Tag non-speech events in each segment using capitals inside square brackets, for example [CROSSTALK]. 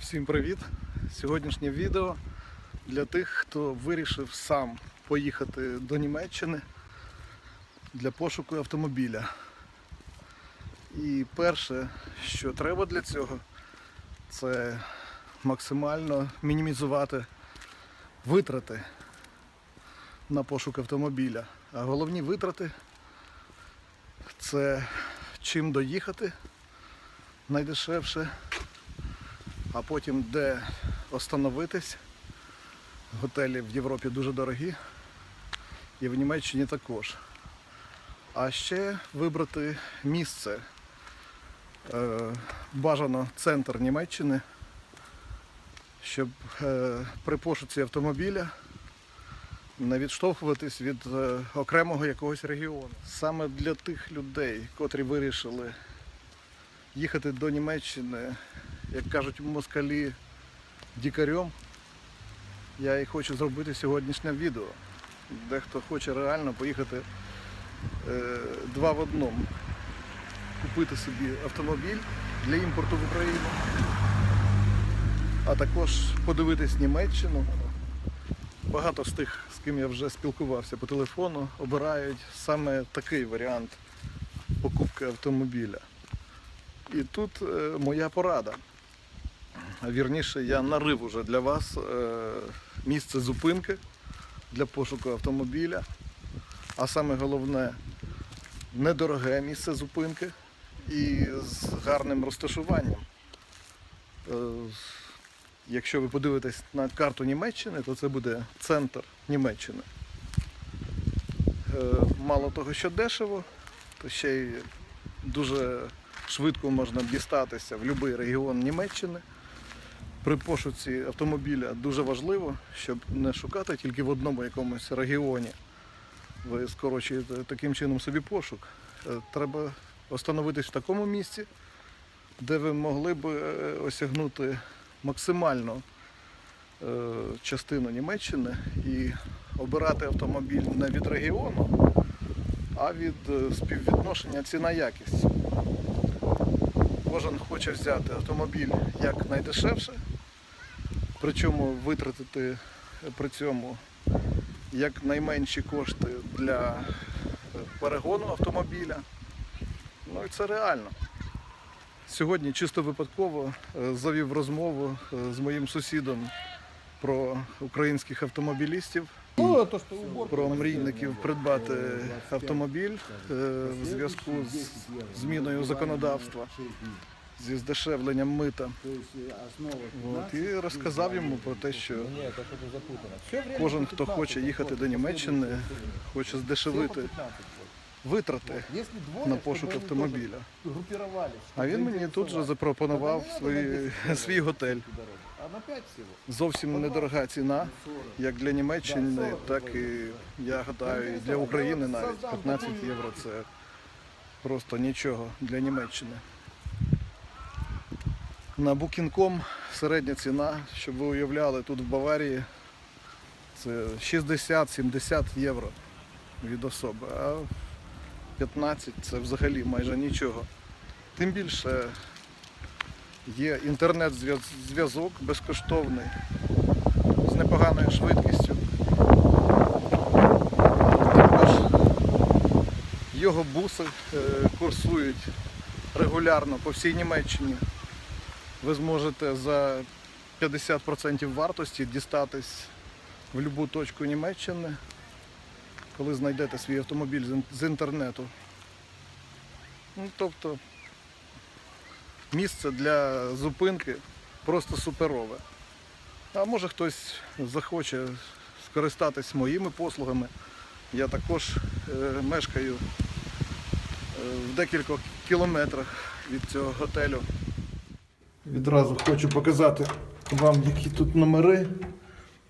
Всім привіт! Сьогоднішнє відео для тих, хто вирішив сам поїхати до Німеччини для пошуку автомобіля. І перше, що треба для цього, це максимально мінімізувати витрати на пошук автомобіля. А головні витрати це чим доїхати найдешевше а потім де остановитись. Готелі в Європі дуже дорогі і в Німеччині також. А ще вибрати місце. Е, Бажано центр Німеччини, щоб е, при пошуці автомобіля не відштовхуватись від е, окремого якогось регіону. Саме для тих людей, котрі вирішили їхати до Німеччини як кажуть москалі дікарем, я і хочу зробити сьогоднішнє відео. Дехто хоче реально поїхати е, два в одному. Купити собі автомобіль для імпорту в Україну, а також подивитись Німеччину. Багато з тих, з ким я вже спілкувався по телефону, обирають саме такий варіант покупки автомобіля. І тут е, моя порада. Вірніше, я нарив уже для вас е, місце зупинки для пошуку автомобіля. А саме головне недороге місце зупинки і з гарним розташуванням. Е, Якщо ви подивитесь на карту Німеччини, то це буде центр Німеччини. Е, Мало того, що дешево, то ще й дуже швидко можна дістатися в будь-який регіон Німеччини. При пошуці автомобіля дуже важливо, щоб не шукати тільки в одному якомусь регіоні. Ви скорочуєте таким чином собі пошук. Е, Треба остановитись в такому місці, де ви могли б е, осягнути максимально е, частину Німеччини і обирати автомобіль не від регіону, а від співвідношення ціна-якість. Кожен хоче взяти автомобіль як найдешевше, причому витратити при цьому як найменші кошти для е, перегону автомобіля. Ну і це реально. Сьогодні чисто випадково е, завів розмову е, з моїм сусідом про українських автомобілістів, Ну, про мрійників придбати автомобіль в зв'язку з зміною законодавства, зі здешевленням мита. То есть э, основа От, і розказав йому про те, що Нет, это что-то запутано. Все время кожен, по хто 15 хоче їхати до Німеччини, хоче Все по здешевити 15 вот. витрати Если двое, на чтобы пошук они автомобіля. тоже группировались. А він мені тут же запропонував свій, [LAUGHS] свій готель. А на 5 всего. Зовсім недорога ціна, 40. як для Німеччини, так і я гадаю, і для України навіть 15 євро це просто нічого для Німеччини. На Booking.com середня ціна, щоб ви уявляли, тут в Баварії це 60-70 євро від особи, а 15 це взагалі майже нічого. Тим більше є інтернет-зв'язок безкоштовний з непоганою швидкістю. Також його буси е, курсують регулярно по всій Німеччині. Ви зможете за 50% вартості дістатись в будь-яку точку Німеччини, коли знайдете свій автомобіль з інтернету. Ну, тобто місце для зупинки просто суперове. А може хтось захоче скористатись моїми послугами. Я також е, мешкаю е, в декількох кілометрах від цього готелю. Відразу хочу показати вам, які тут номери.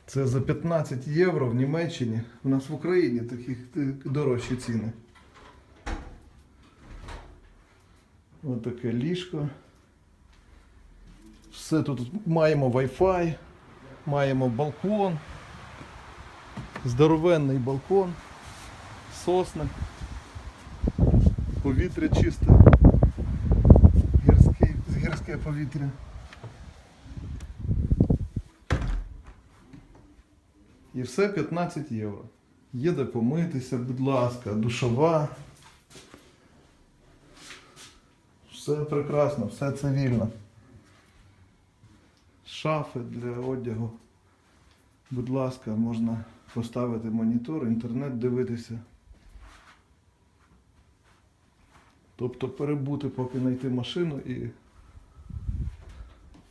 Це за 15 євро в Німеччині. У нас в Україні такі е, дорожчі ціни. Ось таке ліжко. Все тут маємо Wi-Fi, маємо балкон, здоровенний балкон, сосни, повітря чисте, повітря. І все 15 євро. Є де помитися, будь ласка, душова. Все прекрасно, все цивільно. Шафи для одягу. Будь ласка, можна поставити монітор, інтернет дивитися. Тобто перебути, поки знайти машину і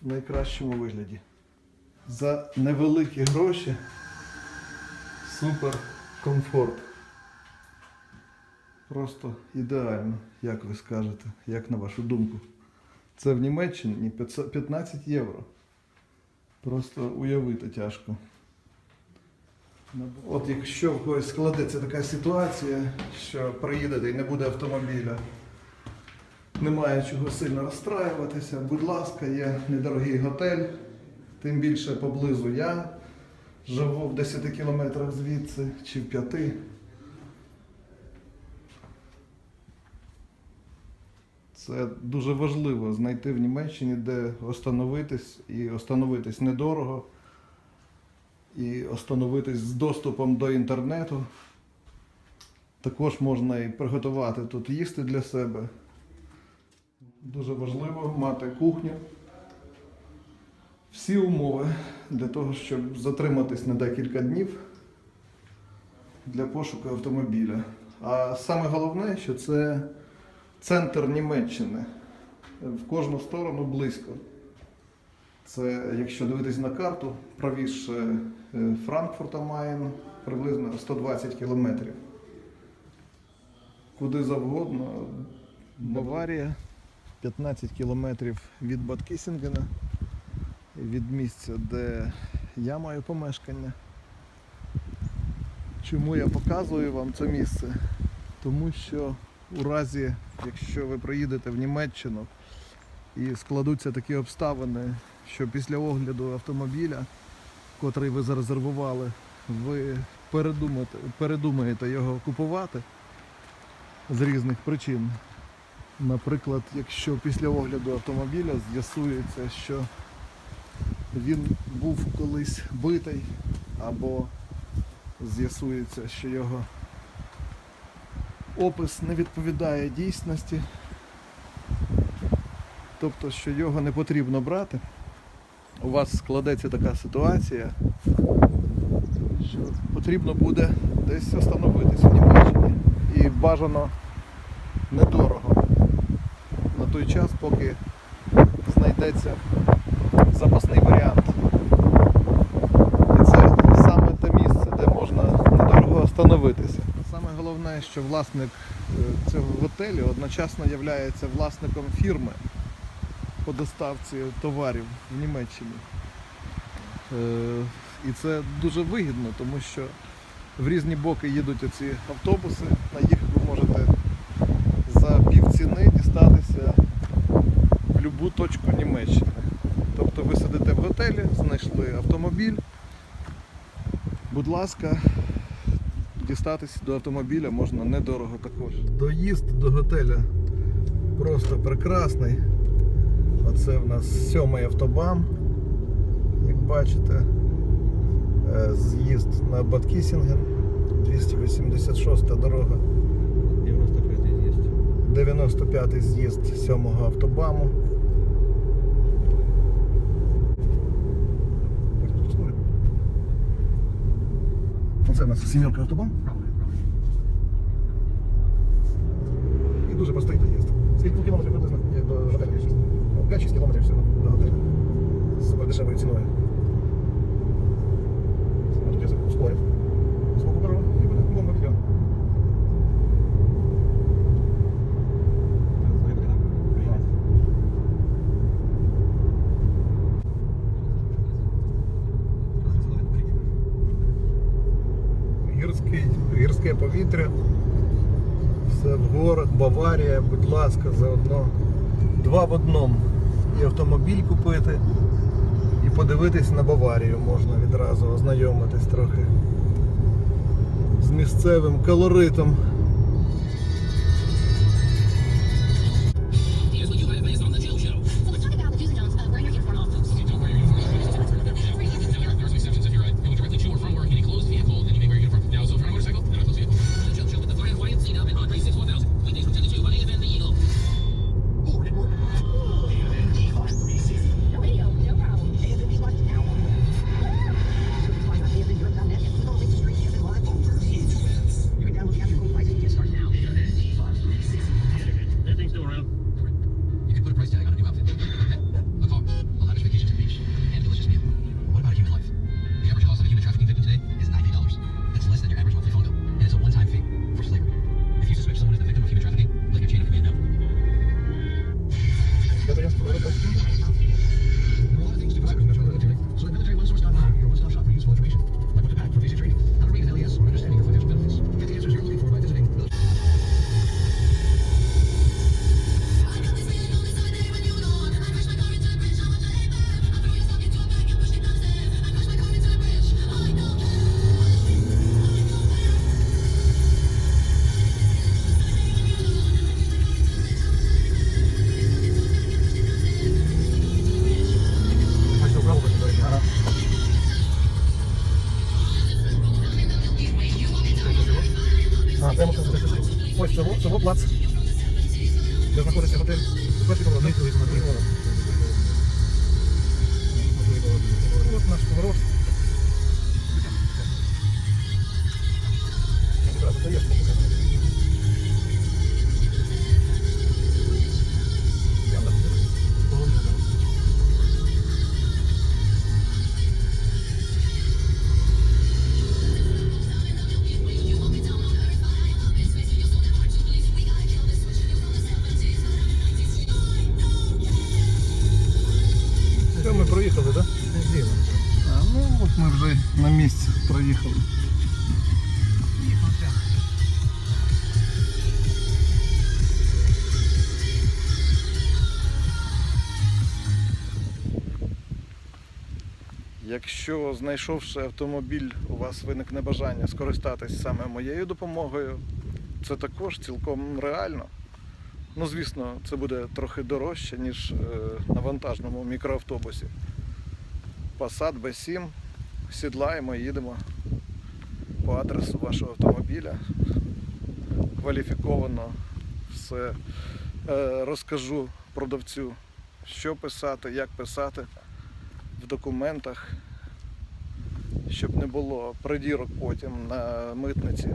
в найкращому вигляді. За невеликі гроші супер комфорт. Просто ідеально, як ви скажете, як на вашу думку. Це в Німеччині 15 євро. Просто уявити тяжко. От якщо в когось складеться така ситуація, що приїдете і не буде автомобіля, немає чого сильно розстраюватися, будь ласка, є недорогий готель, тим більше поблизу я живу в 10 кілометрах звідси чи в 5. Це дуже важливо знайти в Німеччині, де остановитись і остановитись недорого, і остановитись з доступом до інтернету. Також можна і приготувати тут їсти для себе. Дуже важливо мати кухню. Всі умови для того, щоб затриматись на декілька днів для пошуку автомобіля. А саме головне, що це центр Німеччини. В кожну сторону близько. Це, якщо дивитись на карту, правіше е, Франкфурта Майн приблизно 120 кілометрів. Куди завгодно. Баварія 15 кілометрів від Бадкісінгена, від місця, де я маю помешкання. Чому я показую вам це місце? Тому що у разі, якщо ви приїдете в Німеччину і складуться такі обставини, що після огляду автомобіля, котрий ви зарезервували, ви передумаєте його купувати з різних причин. Наприклад, якщо після огляду автомобіля з'ясується, що він був колись битий, або з'ясується, що його опис не відповідає дійсності, тобто, що його не потрібно брати, у вас складеться така ситуація, що потрібно буде десь остановитись в Німеччині. І бажано недорого. Той час, поки знайдеться запасний варіант. І це саме те місце, де можна недорого остановитися. Саме головне, що власник е, цього готелю одночасно є власником фірми по доставці товарів в Німеччині. Е, І це дуже вигідно, тому що в різні боки їдуть оці автобуси, на їх ви можете за півціни дістатися в будь-яку точку Німеччини. Тобто ви сидите в готелі, знайшли автомобіль. Будь ласка, дістатися до автомобіля можна недорого також. Доїзд до готеля просто прекрасний. Оце в нас сьомий автобан, як бачите. Е, З'їзд на Баткісінген, 286 дорога. 95 есть. 95-й з'їзд 7-го автобаму. Оце у нас сімерка автобан. І дуже простий доїзд. Скільки кілометрів приблизно до готелю? 5-6 кілометрів всього до готелю. З дешевою ціною. Ну, Тут я ускорив. Звуку беру і буде бомба відео. гірський, гірське повітря, все в горах, Баварія, будь ласка, заодно два в одному. І автомобіль купити, і подивитись на Баварію можна відразу, ознайомитись трохи з місцевим колоритом. Плац, де знаходиться готель. Перший поворот. От наш поворот. Якщо знайшовши автомобіль, у вас виникне бажання скористатись саме моєю допомогою, це також цілком реально. Ну, звісно, це буде трохи дорожче, ніж е, на вантажному мікроавтобусі. Passat B7, сідлаємо і їдемо по адресу вашого автомобіля. Кваліфіковано все е, розкажу продавцю, що писати, як писати в документах, щоб не було придірок потім на митниці.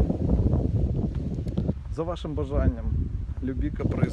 За вашим бажанням, любі капризи.